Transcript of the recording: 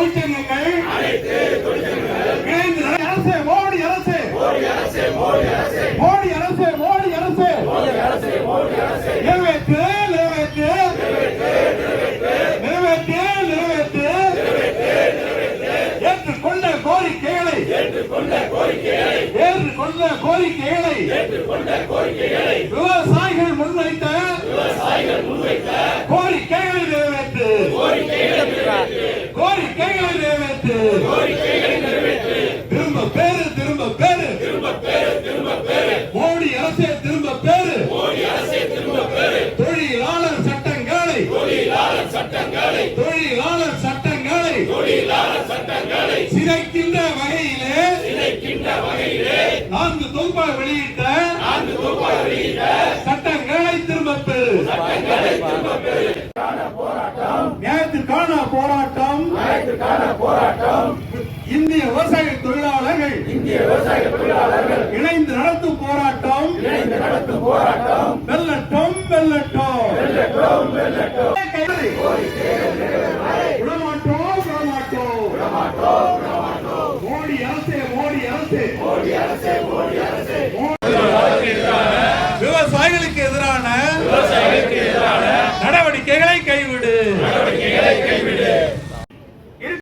தொழிற்சங்கங்கள். இணைந்து நட- அரசே மோடி அரசே. மோடி அரசே மோடி அரசே. நிறைவேற்று நிறைவேற்று. நிறைவேற்று நிறைவேற்று. ஏற்றுக்கொண்ட கோரிக்கைகளை. ஏற்றுக்கொண்ட கோரிக்கைகளை. விவசாயிகள் முன்வைத்த கோரிக்கைகளை நிறைவேற்று கோரிக்கைகளை நிறைவேற்று. திரும்ப பேரு திரும்ப பேரு. மோடி அரசே திரும்ப பேரு. தொழிலாளர் சட்டங்களை. தொழிலாளர் சட்டங்களை. சிதைக்கின்ற வகையிலே நான்கு தொகுப்பாக வெளியிட்ட நியாயத்திற்கான போராட்டம். இந்திய விவசாய தொழிலாளர்கள் இந்திய விவசாய தொழிலாளர்கள் இணைந்து நடத்தும் போராட்டம். இணைந்து நடத்தும் போராட்டம். வெல்லட்டும் வெல்லட்டும். வெல்லட்டும் வெல்லட்டும். விடமாட்டோம் விடமாட்டோம் விடமாட்டோம் மோடி அரசே மோடி அரசே. மோடி அரசே மோடி அரசே.